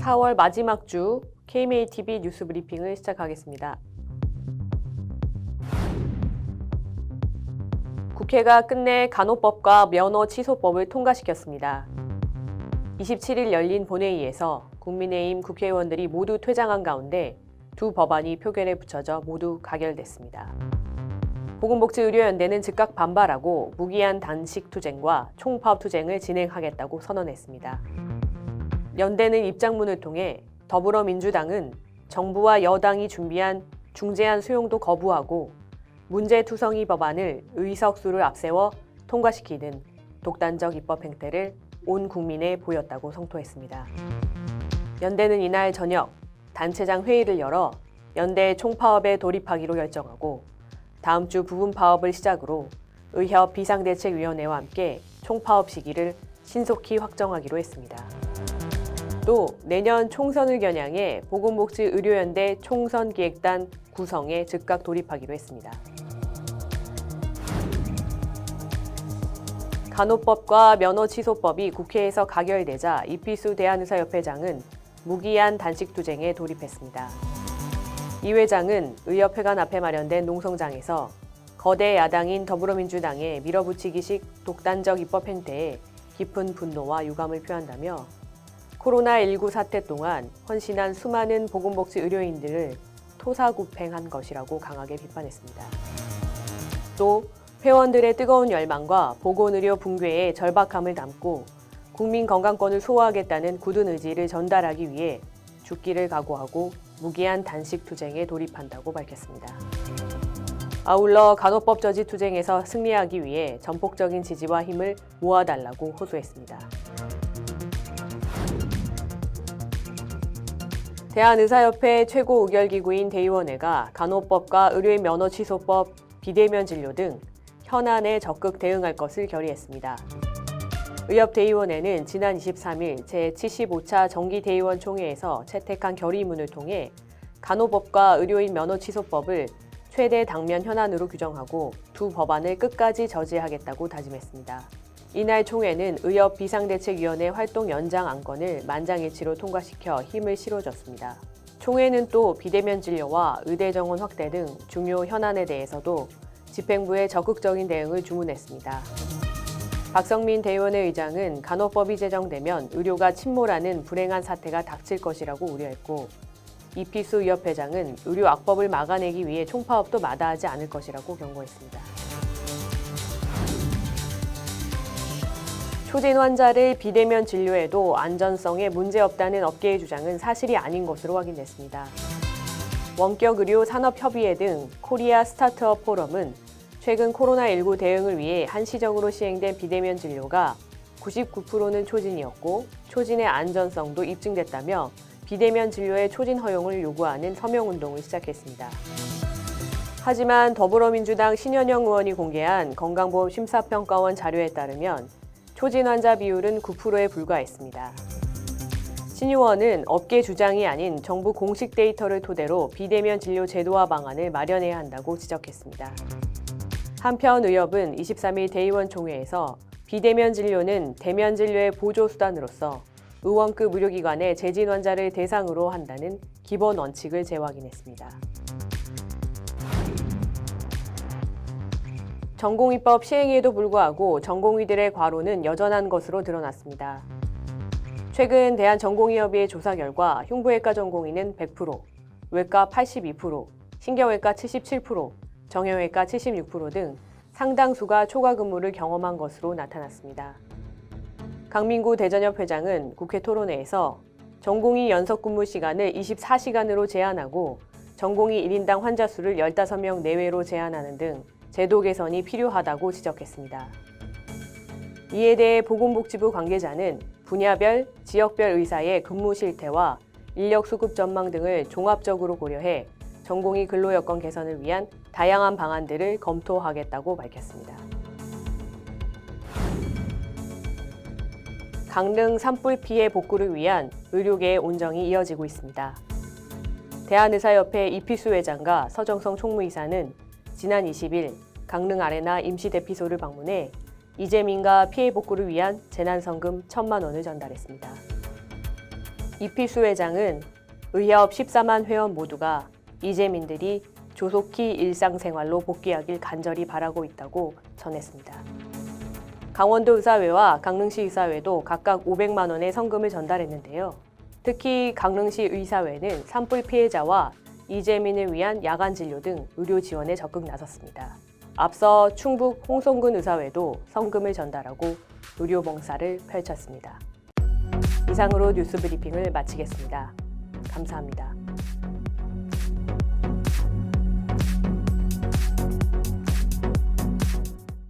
4월 마지막 주 KMATV 뉴스 브리핑을 시작하겠습니다. 국회가 끝내 간호법과 면허 취소법을 통과시켰습니다. 27일 열린 본회의에서 국민의힘 국회의원들이 모두 퇴장한 가운데 두 법안이 표결에 붙여져 모두 가결됐습니다. 보건복지의료연대는 즉각 반발하고 무기한 단식 투쟁과 총파업 투쟁을 진행하겠다고 선언했습니다. 연대는 입장문을 통해 더불어민주당은 정부와 여당이 준비한 중재안 수용도 거부하고 문제투성이 법안을 의석수를 앞세워 통과시키는 독단적 입법 행태를 온 국민에 보였다고 성토했습니다. 연대는 이날 저녁 단체장 회의를 열어 연대 총파업에 돌입하기로 결정하고 다음 주 부분 파업을 시작으로 의협 비상대책위원회와 함께 총파업 시기를 신속히 확정하기로 했습니다. 또 내년 총선을 겨냥해 보건복지 의료연대 총선기획단 구성에 즉각 돌입하기로 했습니다. 간호법과 면허 취소법이 국회에서 가결되자 이필수 대한의사협회장은 무기한 단식 투쟁에 돌입했습니다. 이 회장은 의협회관 앞에 마련된 농성장에서 거대 야당인 더불어민주당의 밀어붙이기식 독단적 입법 행태에 깊은 분노와 유감을 표한다며 코로나19 사태 동안 헌신한 수많은 보건복지 의료인들을 토사구팽한 것이라고 강하게 비판했습니다. 또 회원들의 뜨거운 열망과 보건의료 붕괴의 절박함을 담고 국민 건강권을 소화하겠다는 굳은 의지를 전달하기 위해 죽기를 각오하고 무기한 단식 투쟁에 돌입한다고 밝혔습니다. 아울러 간호법 저지 투쟁에서 승리하기 위해 전폭적인 지지와 힘을 모아달라고 호소했습니다. 대한의사협회 최고 의결기구인 대의원회가 간호법과 의료인 면허 취소법, 비대면 진료 등 현안에 적극 대응할 것을 결의했습니다. 의협대의원회는 지난 23일 제75차 정기대의원 총회에서 채택한 결의문을 통해 간호법과 의료인 면허 취소법을 최대 당면 현안으로 규정하고 두 법안을 끝까지 저지하겠다고 다짐했습니다. 이날 총회는 의협 비상대책위원회 활동 연장 안건을 만장일치로 통과시켜 힘을 실어줬습니다. 총회는 또 비대면 진료와 의대 정원 확대 등 중요 현안에 대해서도 집행부의 적극적인 대응을 주문했습니다. 박성민 대의원의 의장은 간호법이 제정되면 의료가 침몰하는 불행한 사태가 닥칠 것이라고 우려했고 이피수 의협회장은 의료 악법을 막아내기 위해 총파업도 마다하지 않을 것이라고 경고했습니다. 초진 환자를 비대면 진료해도 안전성에 문제없다는 업계의 주장은 사실이 아닌 것으로 확인됐습니다. 원격 의료 산업 협의회 등 코리아 스타트업 포럼은 최근 코로나19 대응을 위해 한시적으로 시행된 비대면 진료가 99%는 초진이었고 초진의 안전성도 입증됐다며 비대면 진료의 초진 허용을 요구하는 서명 운동을 시작했습니다. 하지만 더불어민주당 신현영 의원이 공개한 건강보험 심사평가원 자료에 따르면 초진 환자 비율은 9%에 불과했습니다. 신 의원은 업계 주장이 아닌 정부 공식 데이터를 토대로 비대면 진료 제도화 방안을 마련해야 한다고 지적했습니다. 한편 의협은 23일 대의원 총회에서 비대면 진료는 대면 진료의 보조 수단으로서 의원급 의료기관의 재진 환자를 대상으로 한다는 기본 원칙을 재확인했습니다. 전공의법 시행에도 불구하고 전공의들의 과로는 여전한 것으로 드러났습니다. 최근 대한전공의협의회 조사 결과 흉부외과 전공의는 100%, 외과 82%, 신경외과 77%, 정형외과 76%등 상당수가 초과 근무를 경험한 것으로 나타났습니다. 강민구 대전협 회장은 국회 토론회에서 전공의 연속 근무 시간을 24시간으로 제한하고 전공의 1인당 환자 수를 15명 내외로 제한하는 등 제도 개선이 필요하다고 지적했습니다. 이에 대해 보건복지부 관계자는 분야별, 지역별 의사의 근무 실태와 인력 수급 전망 등을 종합적으로 고려해 전공의 근로 여건 개선을 위한 다양한 방안들을 검토하겠다고 밝혔습니다. 강릉 산불 피해 복구를 위한 의료계의 온정이 이어지고 있습니다. 대한의사협회 이필수 회장과 서정성 총무이사는 지난 20일 강릉 아레나 임시대피소를 방문해 이재민과 피해 복구를 위한 재난성금 1천만 원을 전달했습니다. 이필수 회장은 의협 14만 회원 모두가 이재민들이 조속히 일상생활로 복귀하길 간절히 바라고 있다고 전했습니다. 강원도 의사회와 강릉시 의사회도 각각 500만 원의 성금을 전달했는데요. 특히 강릉시 의사회는 산불 피해자와 이재민을 위한 야간 진료 등 의료 지원에 적극 나섰습니다. 앞서 충북 홍성군 의사회도 성금을 전달하고 의료 봉사를 펼쳤습니다. 이상으로 뉴스 브리핑을 마치겠습니다. 감사합니다.